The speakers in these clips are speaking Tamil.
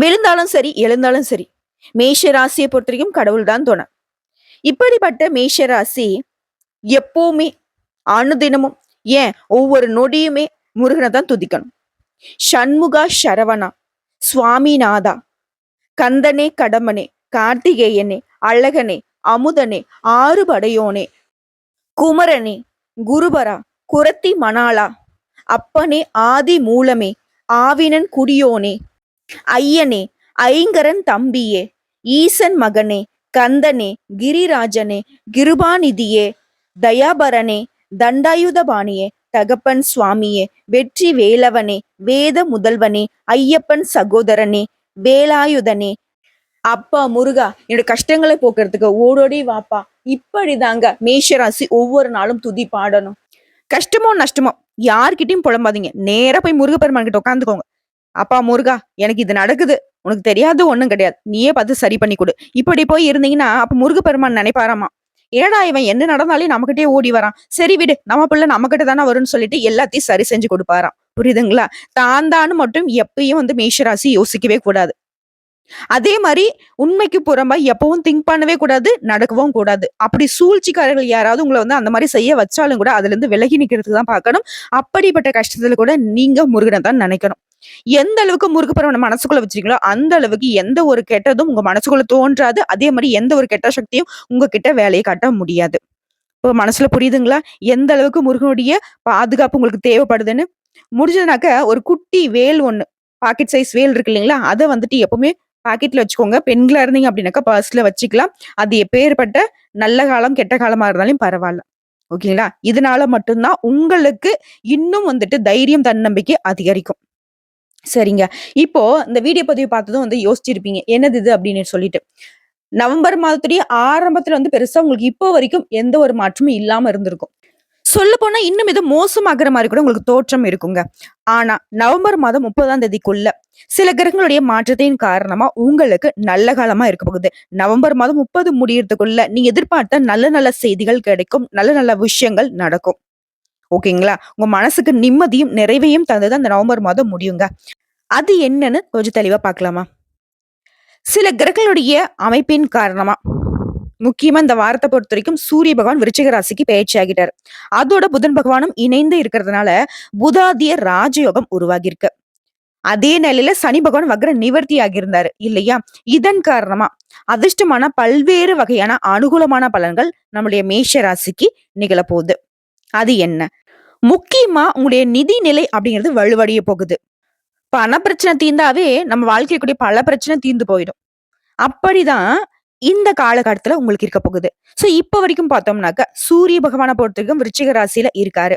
விழுந்தாலும் சரி எழுந்தாலும் சரி மேஷ ராசியை பொறுத்த வரைக்கும் கடவுள் தான் துணை. இப்படிப்பட்ட மேஷ ராசி எப்பவுமே அனுதினமும் ஏன் ஒவ்வொரு நொடியுமே முருகனை தான் துதிக்கணும். சண்முகா சரவணா சுவாமிநாதா கந்தனே கடம்பனே கார்த்திகேயனே அழகனே அமுதனே ஆறுபடையோனே குமரனே குருபரா குரத்தி மணாளா அப்பனே ஆதி மூலமே ஆவினன் குடியோனே ஐயனே ஐங்கரன் தம்பியே ஈசன் மகனே கந்தனே கிரிராஜனே கிருபாநிதியே தயாபரனே தண்டாயுதபாணியே தகப்பன் சுவாமியே வெற்றி வேலவனே வேத முதல்வனே ஐயப்பன் சகோதரனே வேலாயுதனே. அப்பா முருகா என்னோட கஷ்டங்களை போக்குறதுக்கு ஓடோடி வாப்பா. இப்படிதாங்க மேஷராசி ஒவ்வொரு நாளும் துதி பாடணும். கஷ்டமோ நஷ்டமோ யார்கிட்டயும் புலம்பாதீங்க. நேரா போய் முருகப்பெருமான் கிட்ட உட்காந்துக்கோங்க. அப்பா முருகா எனக்கு இது நடக்குது. உனக்கு தெரியாது ஒன்றும் கிடையாது. நீயே பார்த்து சரி பண்ணி கொடு. இப்படி போய் இருந்தீங்கன்னா முருக முருகப்பெருமான் நினைப்பாராமா? ஏடா இவன் என்ன நடந்தாலும் நம்மகிட்டயே ஓடி வரான். சரி விடு நம்ம பிள்ளை நம்மகிட்ட தானே வரும்னு சொல்லிட்டு எல்லாத்தையும் சரி செஞ்சு கொடுப்பாராம். புரியுதுங்களா? தான் தான்னு மட்டும் எப்பயும் வந்து மேஷராசி யோசிக்கவே கூடாது. அதே மாதிரி உண்மைக்கு புறம்பா எப்பவும் திங்க் பண்ணவே கூடாது நடக்கவும் கூடாது. அப்படி சூழ்ச்சிக்காரர்கள் யாராவது உங்களை வந்து அந்த மாதிரி செய்ய வச்சாலும் கூட அதுல இருந்து விலகி நிக்கிறதுக்கு தான் பார்க்கணும். அப்படிப்பட்ட கஷ்டத்துல கூட நீங்க முருகனை தான் நினைக்கணும். எந்த அளவுக்கு முருகப்பெருமனை மனசுக்குள்ள வச்சிருக்கீங்களோ அந்த அளவுக்கு எந்த ஒரு கெட்டதும் உங்க மனசுக்குள்ள தோன்றாது. அதே மாதிரி எந்த ஒரு கெட்ட சக்தியும் உங்ககிட்ட வேலையை காட்ட முடியாது. இப்போ மனசுல புரியுதுங்களா? எந்த அளவுக்கு முருகனுடைய பாதுகாப்பு உங்களுக்கு தேவைப்படுதுன்னு? முடிஞ்சதுனாக்க ஒரு குட்டி வேல் ஒண்ணு பாக்கெட் சைஸ் வேல் இருக்கு இல்லைங்களா? அதை வந்துட்டு எப்பவுமே பாக்கெட்ல வச்சுக்கோங்க. பெண்களா இருந்தீங்க அப்படின்னாக்கா பர்ஸ்ல வச்சுக்கலாம். அது எப்பேற்பட்ட நல்ல காலம் கெட்ட காலமா இருந்தாலும் பரவாயில்ல. ஓகேங்களா? இதனால மட்டும்தான் உங்களுக்கு இன்னும் வந்துட்டு தைரியம் தன்னம்பிக்கை அதிகரிக்கும். சரிங்க. இப்போ இந்த வீடியோ பதிவு பார்த்ததும் வந்து யோசிச்சிருப்பீங்க என்னது இது அப்படின்னு சொல்லிட்டு. நவம்பர் மாதத்துடைய ஆரம்பத்துல வந்து பெருசா உங்களுக்கு இப்போ வரைக்கும் எந்த ஒரு மாற்றமும் இல்லாம இருந்திருக்கும். சொல்ல போனா இன்னும் இது மோசமாகிற மாதிரி கூட உங்களுக்கு தோற்றம் இருக்குங்க. ஆனா நவம்பர் மாதம் முப்பதாம் தேதிக்குள்ள சில கிரகங்களுடைய மாற்றத்தின் காரணமா உங்களுக்கு நல்ல காலமா இருக்க போகுது. நவம்பர் மாதம் முப்பது முடியறதுக்குள்ள நீங்க எதிர்பார்த்த நல்ல நல்ல செய்திகள் கிடைக்கும் நல்ல நல்ல விஷயங்கள் நடக்கும். ஓகேங்களா? உங்க மனசுக்கு நிம்மதியும் நிறைவையும் தந்தது அந்த நவம்பர் மாதம் முடியுங்க. அது என்னன்னு கொஞ்சம் தெளிவா பார்க்கலாமா? சில கிரகங்களுடைய அமைப்பின் காரணமா. முக்கியமா இந்த வாரத்தை பொறுத்த வரைக்கும் சூரிய பகவான் விருச்சிக ராசிக்கு பயிற்சி ஆகிட்டார். அதோட புதன் பகவானும் இணைந்து இருக்கிறதுனால புதாதிய ராஜயோகம் உருவாகியிருக்கு. அதே நிலையில சனி பகவான் வக்ர நிவர்த்தி ஆகியிருந்தாரு இல்லையா? இதன் காரணமா அதிர்ஷ்டமான பல்வேறு வகையான அனுகூலமான பலன்கள் நம்முடைய மேஷ ராசிக்கு நிகழப்போகுது. அது என்ன? முக்கியமா உங்களுடைய நிதி நிலை அப்படிங்கிறது வலுவடைய போகுது. பண பிரச்சனை தீர்ந்தாவே நம்ம வாழ்க்கைக்குரிய பல பிரச்சனை தீர்ந்து போயிடும். அப்படிதான் இந்த காலகட்டத்துல உங்களுக்கு இருக்க போகுது. சோ இப்ப வரைக்கும் பார்த்தோம்னாக்க சூரிய பகவானை பொறுத்த வரைக்கும் விருச்சிக ராசியில இருக்காரு.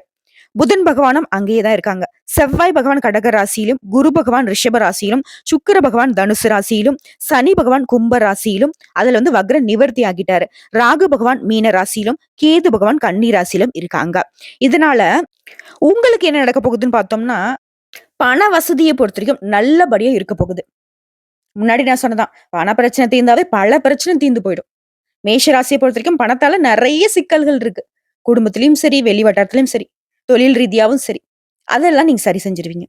புதன் பகவானும் அங்கேயே தான் இருக்காங்க. செவ்வாய் பகவான் கடக ராசியிலும் குரு பகவான் ரிஷப ராசியிலும் சுக்கிர பகவான் தனுசு ராசியிலும் சனி பகவான் கும்ப ராசியிலும் அதுல வந்து வக்ர நிவர்த்தி ஆகிட்டாரு. ராகு பகவான் மீன ராசியிலும் கேது பகவான் கன்னி ராசியிலும் இருக்காங்க. இதனால உங்களுக்கு என்ன நடக்க போகுதுன்னு பார்த்தோம்னா பண வசதியை பொறுத்த வரைக்கும் நல்லபடியா இருக்க போகுது. முன்னாடி நான் சொன்னதான் பண பிரச்சனை தீர்ந்தாவே பல பிரச்சனை தீர்ந்து போயிடும். மேஷ ராசியை பொறுத்த வரைக்கும் பணத்தால நிறைய சிக்கல்கள் இருக்கு. குடும்பத்திலயும் சரி வெளி வட்டாரத்திலயும் சரி தொழில் ரீதியாவும் சரி. அதெல்லாம் நீங்க சரி செஞ்சிருவீங்க.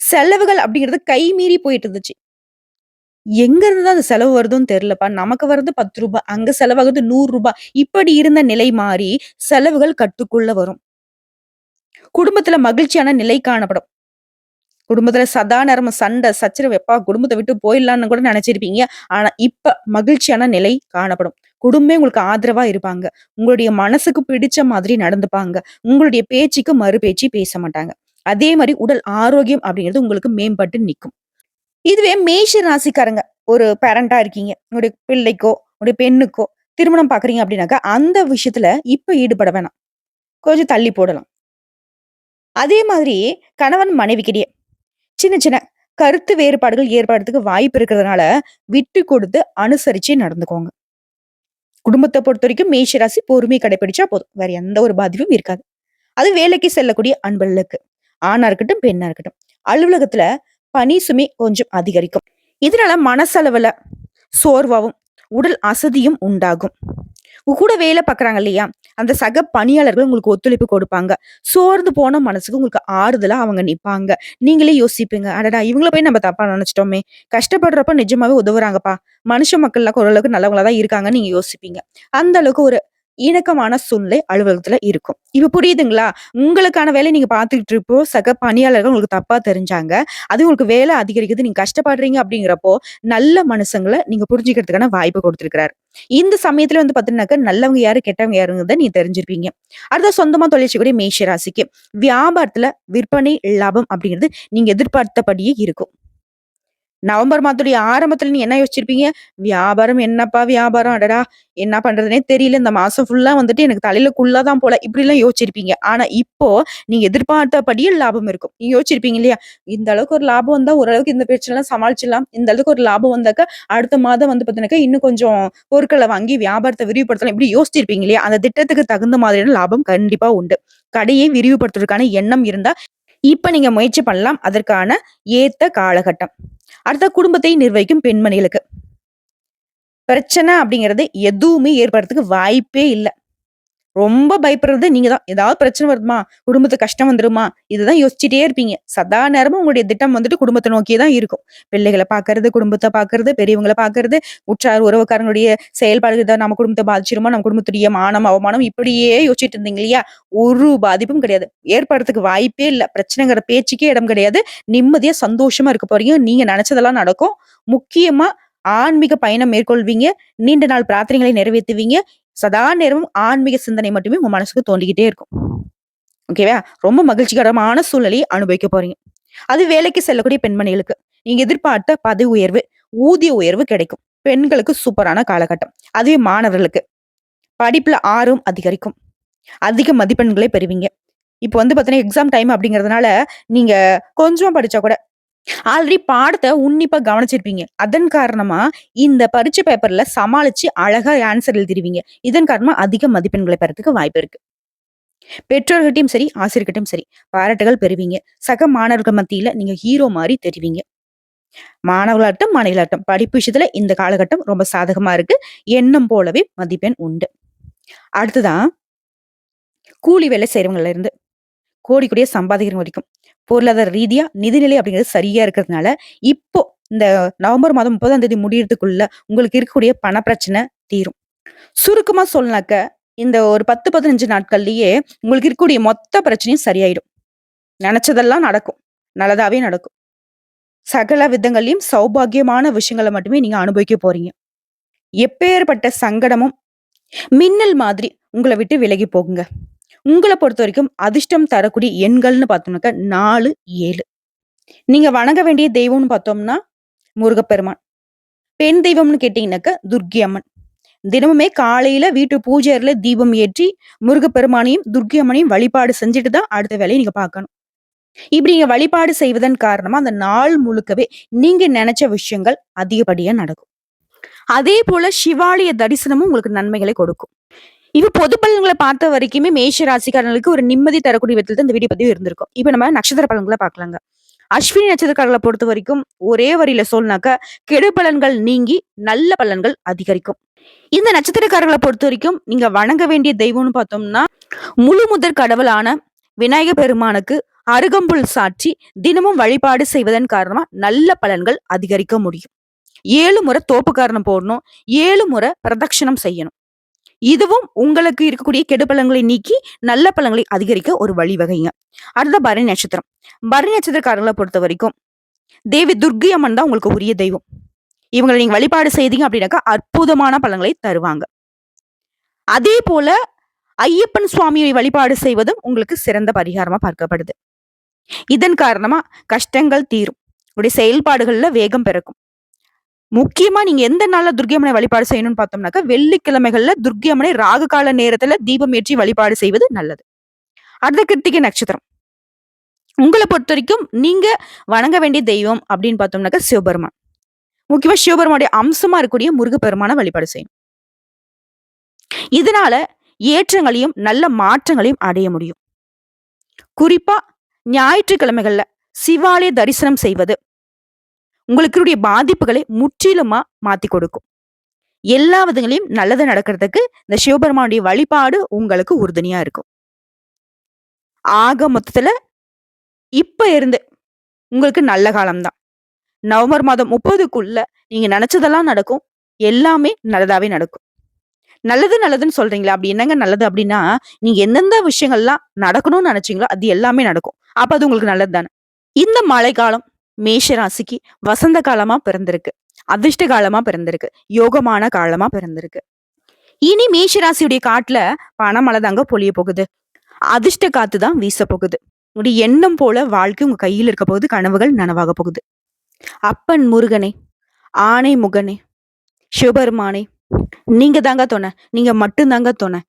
செலவுகள் அப்படிங்கிறது கை மீறி போயிட்டு இருந்துச்சு. எங்க இருந்து தான் அந்த செலவு வருதுன்னு தெரியலப்பா. நமக்கு வர்றது பத்து ரூபாய் அங்க செலவாகுது நூறு ரூபாய். இப்படி இருந்த நிலை மாறி செலவுகள் கட்டுக்குள்ள வரும். குடும்பத்துல மகிழ்ச்சியான நிலை காணப்படும். குடும்பத்துல சதா நேரம் சண்டை சச்சரவு எப்பா குடும்பத்தை விட்டு போயிடலான்னு கூட நினைச்சிருப்பீங்க. ஆனா இப்ப மகிழ்ச்சியான நிலை காணப்படும். குடும்பமே உங்களுக்கு ஆதரவா இருப்பாங்க. உங்களுடைய மனசுக்கு பிடிச்ச மாதிரி நடந்துப்பாங்க. உங்களுடைய பேச்சுக்கு மறு பேச்சு பேச மாட்டாங்க. அதே மாதிரி உடல் ஆரோக்கியம் அப்படிங்கிறது உங்களுக்கு மேம்பட்டு நிற்கும் இதுவே மேஷ ராசிக்காரங்க. ஒரு பேரண்டா இருக்கீங்க. உங்களுடைய பிள்ளைக்கோ உங்களுடைய பெண்ணுக்கோ திருமணம் பாக்குறீங்க அப்படின்னாக்கா அந்த விஷயத்துல இப்ப ஈடுபட வேணாம். கொஞ்சம் தள்ளி போடலாம். அதே மாதிரி கணவன் மனைவிக்கிடையே சின்ன சின்ன கருத்து வேறுபாடுகள் ஏற்படுறதுக்கு வாய்ப்பு இருக்கிறதுனால விட்டு கொடுத்து அனுசரிச்சு நடந்துக்கோங்க. குடும்பத்தை பொறுத்த வரைக்கும் மேஷராசி பொறுமை கடைபிடிச்சா போதும். வேற எந்த ஒரு பாதிப்பும் இருக்காது. அது வேலைக்கு செல்லக்கூடிய அன்பர்களுக்கு ஆணா இருக்கட்டும் பெண்ணா இருக்கட்டும். அலுவலகத்துல பணி சுமை கொஞ்சம் அதிகரிக்கும். இதனால மனசளவுல சோர்வாகவும் உடல் அசதியும் உண்டாகும். உங்க கூட வேலை பார்க்குறாங்க இல்லையா? அந்த சக பணியாளர்கள் உங்களுக்கு ஒத்துழைப்பு கொடுப்பாங்க. சோர்ந்து போன மனசுக்கு உங்களுக்கு ஆறுதலா அவங்க நிப்பாங்க. நீங்களே யோசிப்பீங்க, "அடடா! இவங்கள போய் நம்ம தப்பா நினைச்சிட்டோமே கஷ்டப்படுறப்ப நிஜமாவே உதவுறாங்கப்பா. மனுஷ மக்கள்லாம் ஓரளவுக்கு நல்லவங்களா தான் இருக்காங்கன்னு" நீங்க யோசிப்பீங்க. அந்த அளவுக்கு ஒரு இணக்கமான சூழ்நிலை அலுவலகத்துல இருக்கும். இப்ப புரியுதுங்களா? உங்களுக்கான வேலை நீங்க பார்த்துக்கிட்டு இருப்போ, சக பணியாளர்கள் உங்களுக்கு தப்பா தெரிஞ்சாங்க. அது உங்களுக்கு வேலை அதிகரிக்குது, நீங்க கஷ்டப்படுறீங்க அப்படிங்கிறப்போ, நல்ல மனுஷங்களை நீங்க புரிஞ்சுக்கிறதுக்கான வாய்ப்பு குடுத்திருக்கிறாரு. இந்த சமயத்துல வந்து பாத்தீங்கன்னாக்க நல்லவங்க யாரு, கெட்டவங்க யாருங்கிறத நீங்க தெரிஞ்சிருப்பீங்க. அடுத்த சொந்தமா தொழில் செய்யக்கூடிய மேஷ ராசிக்கு, வியாபாரத்துல விற்பனை லாபம் அப்படிங்கிறது நீங்க எதிர்பார்த்தபடியே இருக்கும். நவம்பர் மாதத்துடைய ஆரம்பத்துல நீ என்ன யோசிச்சிருப்பீங்க? வியாபாரம் என்னப்பா வியாபாரம்? அடடா! என்ன பண்றதுனே தெரியல. இந்த மாசம் ஃபுல்லா வந்துட்டு எனக்கு தலையில குள்ளாதான் தான் இப்படி இப்படிலாம் யோசிச்சிருப்பீங்க. ஆனா இப்போ நீங்க எதிர்பார்த்தபடியே லாபம் இருக்கும். நீங்க யோசிச்சிருப்பீங்க இல்லையா? இந்த அளவுக்கு ஒரு லாபம் வந்தா ஓரளவுக்கு இந்த பிரச்சனைலாம் சமாளிச்சிடலாம். இந்த அளவுக்கு ஒரு லாபம் வந்தாக்க அடுத்த மாதம் வந்து பார்த்தீங்கன்னாக்கா, இன்னும் கொஞ்சம் பொருட்களை வாங்கி வியாபாரத்தை விரிவுபடுத்தலாம். இப்படி யோசிச்சிருப்பீங்க இல்லையா? அந்த திட்டத்துக்கு தகுந்த மாதிரியான லாபம் கண்டிப்பா உண்டு. கடையை விரிவுபடுத்துவதற்கான எண்ணம் இருந்தா, இப்ப நீங்க முயற்சி பண்ணலாம். அதற்கான ஏத்த காலகட்டம். அடுத்த குடும்பத்தை நிர்வகிக்கும் பெண்மணிகளுக்கு. பிரச்சனை அப்படிங்கிறது எதுவுமே ஏற்படுறதுக்கு வாய்ப்பே இல்ல. ரொம்ப பயப்படுறது நீங்க தான். ஏதாவது பிரச்சனை வருமா? குடும்பத்துக்கு கஷ்டம் வந்துருமா? இதுதான் யோசிச்சுட்டே இருப்பீங்க. சதா நேரமும் உங்களுடைய திட்டம் வந்துட்டு குடும்பத்தை நோக்கியே தான் இருக்கும். பிள்ளைகளை பார்க்கறது, குடும்பத்தை பார்க்கறது, பெரியவங்கள பார்க்கறது, உற்றார் உறவுக்காரங்களுடைய செயல்பாடுகள் ஏதாவது நம்ம குடும்பத்தை பாதிச்சிருமா? நம்ம குடும்பத்துடைய மானம், அவமானம் இப்படியே யோசிச்சுட்டு இருந்தீங்க இல்லையா? ஒரு பாதிப்பும் கிடையாது. ஏற்படுறதுக்கு வாய்ப்பே இல்லை பிரச்சனைங்கிற பேச்சுக்கே இடம் கிடையாது. நிம்மதியா, சந்தோஷமா இருக்க போறீங்க. நீங்க நினைச்சதெல்லாம் நடக்கும். முக்கியமா ஆன்மீக பயணம் மேற்கொள்வீங்க. நீண்ட நாள் பிரார்த்தனைகளை நிறைவேத்துவீங்க. சதா நேரமும் ஆன்மீக சிந்தனை மட்டுமே உங்க மனசுக்கு தோண்டிக்கிட்டே இருக்கும். ஓகேவா? ரொம்ப மகிழ்ச்சிகரமான சூழ்நிலையை அனுபவிக்க போறீங்க. அது வேலைக்கு செல்லக்கூடிய பெண்மணிகளுக்கு. நீங்க எதிர்பார்த்த பதவி உயர்வு, ஊதிய உயர்வு கிடைக்கும். பெண்களுக்கு சூப்பரான காலகட்டம். அதுவே மாணவர்களுக்கு. படிப்புல ஆர்வம் அதிகரிக்கும். அதிக மதிப்பெண்களை பெறுவீங்க. இப்போ வந்து பார்த்தீங்கன்னா, எக்ஸாம் டைம் அப்படிங்கிறதுனால, நீங்க கொஞ்சம் படிச்சா கூட ஆல்ரெடி பாடத்தை உன்னிப்பா கவனிச்சிருப்பீங்க. அதன் காரணமா இந்த பரீட்சை பேப்பர்ல சமாளிச்சு அழகா ஆன்சர் எழுதிருவீங்க. இதன் காரணமா அதிக மதிப்பெண்களை பெறதுக்கு வாய்ப்பு இருக்கு. பெற்றோர்கிட்டையும் சரி, ஆசிரியர்கிட்டயும் சரி, பாராட்டுகள் பெறுவீங்க. சக மாணவர்கள் மத்தியில நீங்க ஹீரோ மாதிரி தெரிவீங்க. மாணவர்களாட்டம் மாணவிகளாட்டம் படிப்பு விஷயத்துல இந்த காலகட்டம் ரொம்ப சாதகமா இருக்கு. எண்ணம் போலவே மதிப்பெண் உண்டு. அடுத்ததா கூலி வேலை செய்றவங்கள்ல இருந்து கோடி கோடியா சம்பாதிக்கிறவங்க வரைக்கும். பொருளாதார ரீதியா நிதிநிலை அப்படிங்கிறது சரியா இருக்கிறதுனால, இப்போ இந்த நவம்பர் மாதம் 30ஆம் தேதி முடியறதுக்குள்ள உங்களுக்கு இருக்கக்கூடிய பண பிரச்சனை தீரும். சுருக்கமா சொல்லனாக்க, இந்த ஒரு 10, 15 நாட்கள்லயே உங்களுக்கு இருக்கக்கூடிய மொத்த பிரச்சனையும் சரியாயிடும். நினைச்சதெல்லாம் நடக்கும். நல்லதாவே நடக்கும். சகல விதங்கள்லையும் சௌபாக்கியமான விஷயங்களை மட்டுமே நீங்க அனுபவிக்க போறீங்க. எப்பேர்ப்பட்ட சங்கடமும் மின்னல் மாதிரி உங்களை விட்டு விலகி போகுங்க. உங்களை பொறுத்த வரைக்கும் அதிர்ஷ்டம் தரக்கூடிய எண்கள்னு பார்த்தோம்னாக்கா 4, 7. நீங்க வணங்க வேண்டிய தெய்வம்னு பார்த்தோம்னா, முருகப்பெருமான். பெண் தெய்வம்னு கேட்டீங்கன்னாக்கா, துர்கி அம்மன். தினமுமே காலையில வீட்டு பூஜை அறையில தீபம் ஏற்றி, முருகப்பெருமானையும், துர்கி அம்மனையும் வழிபாடு செஞ்சுட்டு தான் அடுத்த வேலையை நீங்க பார்க்கணும். இப்படி நீங்க வழிபாடு செய்வதன் காரணமா, அந்த நாள் முழுக்கவே நீங்க நினைச்ச விஷயங்கள் அதிகப்படியா நடக்கும். அதே போல சிவாலய தரிசனமும் உங்களுக்கு நன்மைகளை கொடுக்கும். இது பொது பலன்களை பார்த்த வரைக்குமே மேஷ ராசிக்காரர்களுக்கு ஒரு நிம்மதி தரக்கூடிய விதத்துல தான் இந்த வீடியோ பதிவு இருந்திருக்கும். இப்ப நம்ம நட்சத்திர பலன்களை பார்க்கலாங்க. அஸ்வினி நட்சத்திரக்காரங்கள பொறுத்த வரைக்கும் ஒரே வரியில சொல்லனாக்கா, கெடு பலன்கள் நீங்கி நல்ல பலன்கள் அதிகரிக்கும். இந்த நட்சத்திரக்காரர்களை பொறுத்த வரைக்கும் நீங்க வணங்க வேண்டிய தெய்வம்னு பார்த்தோம்னா, முழு முதற் கடவுளான விநாயக பெருமானுக்கு அருகம்புல் சாற்றி தினமும் வழிபாடு செய்வதன் காரணமா நல்ல பலன்கள் அதிகரிக்க முடியும். ஏழு முறை தோப்புக்காரணம் போடணும். ஏழு முறை பிரதட்சணம் செய்யணும். இதுவும் உங்களுக்கு இருக்கக்கூடிய கெடு பழங்களை நீக்கி நல்ல பழங்களை அதிகரிக்க ஒரு வழிவகைங்க. அடுத்த பரணி நட்சத்திரம். பரணி நட்சத்திரக்காரர்கள பொறுத்தவரைக்கும், தேவி துர்க்கை அம்மன் தான் உங்களுக்கு உரிய தெய்வம். இவங்களை நீங்க வழிபாடு செய்தீங்க அப்படின்னாக்கா, அற்புதமான பழங்களை தருவாங்க. அதே போல ஐயப்பன் சுவாமியை வழிபாடு செய்வதும் உங்களுக்கு சிறந்த பரிகாரமா பார்க்கப்படுது. இதன் காரணமா கஷ்டங்கள் தீரும். உங்களுடைய செயல்பாடுகள்ல வேகம் பிறக்கும். முக்கியமா நீங்க எந்த நாள்ல துர்கியம்மனை வழிபாடு செய்யணும்னு பார்த்தோம்னாக்கா, வெள்ளிக்கிழமைகள்ல துர்கியம்மனை அம்மனை ராகு கால நேரத்துல தீபம் ஏற்றி வழிபாடு செய்வது நல்லது. அடுத்த கிருத்திகை நட்சத்திரம். உங்களை பொறுத்த வரைக்கும் நீங்க வணங்க வேண்டிய தெய்வம் அப்படின்னு பார்த்தோம்னாக்கா, சிவபெருமான். முக்கியமா சிவபெருமானுடைய அம்சமா இருக்கக்கூடிய முருகப்பெருமான வழிபாடு செய்யணும். இதனால ஏற்றங்களையும், நல்ல மாற்றங்களையும் அடைய முடியும். குறிப்பா ஞாயிற்றுக்கிழமைகள்ல சிவாலய தரிசனம் செய்வது உங்களுக்கு பாதிப்புகளை முற்றிலுமா மாத்தி கொடுக்கும். எல்லா விதங்களையும் நல்லது நடக்கிறதுக்கு இந்த சிவபெருமானுடைய வழிபாடு உங்களுக்கு உறுதுணையா இருக்கும். ஆக மொத்தத்துல இப்ப இருந்து உங்களுக்கு நல்ல காலம்தான். நவம்பர் மாதம் முப்பதுக்குள்ள நீங்க நினைச்சதெல்லாம் நடக்கும். எல்லாமே நல்லதாவே நடக்கும். நல்லது நல்லதுன்னு சொல்றீங்களா அப்படி என்னங்க நல்லது அப்படின்னா நீங்க எந்தெந்த விஷயங்கள்லாம் நடக்கணும்னு நினைச்சீங்களோ அது எல்லாமே நடக்கும். அப்ப அது உங்களுக்கு நல்லது தானே இந்த மழைக்காலம் மேஷ ராசிக்கு வசந்த காலமா பிறந்திருக்கு அதிர்ஷ்ட காலமா பிறந்திருக்கு யோகமான காலமா பிறந்திருக்கு. இனி மேஷராசியுடைய காட்டுல பணமழை தாங்க பொழிய போகுது. அதிர்ஷ்ட காத்து தான் வீச போகுது. உங்களுடைய எண்ணம் போல வாழ்க்கை உங்க கையில் இருக்க போகுது கனவுகள் நனவாக போகுது. அப்பன் முருகனே ஆணை முகனே சிவபெருமானே நீங்க தாங்க துணை நீங்க மட்டும்தாங்க துணை.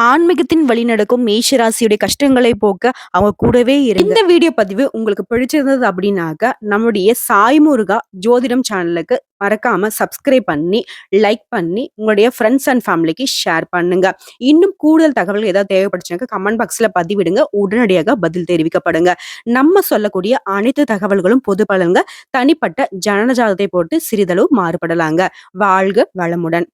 ஆன்மீகத்தின் வழி நடக்கும் மேஷராசியுடைய கஷ்டங்களை போக்க அவங்க கூடவே இருக்கு இந்த வீடியோ பதிவு உங்களுக்கு பிடிச்சிருந்தது அப்படின்னாக்க நம்முடைய சாய்முருகா ஜோதிடம் சேனலுக்கு மறக்காம சப்ஸ்கிரைப் பண்ணி லைக் பண்ணி உங்களுடைய ஃப்ரெண்ட்ஸ் அண்ட் ஃபேமிலிக்கு ஷேர் பண்ணுங்க. இன்னும் கூடுதல் தகவல் ஏதாவது தேவைப்படுச்சுனாக்க கமெண்ட் பாக்ஸ்ல பதிவிடுங்க. உடனடியாக பதில் தெரிவிக்கப்படுங்க. நம்ம சொல்லக்கூடிய அனைத்து தகவல்களும் பொது பலன்கள் தனிப்பட்ட ஜனனஜாதத்தை போட்டு சிறிதளவு மாறுபடலாங்க. வாழ்க வளமுடன்.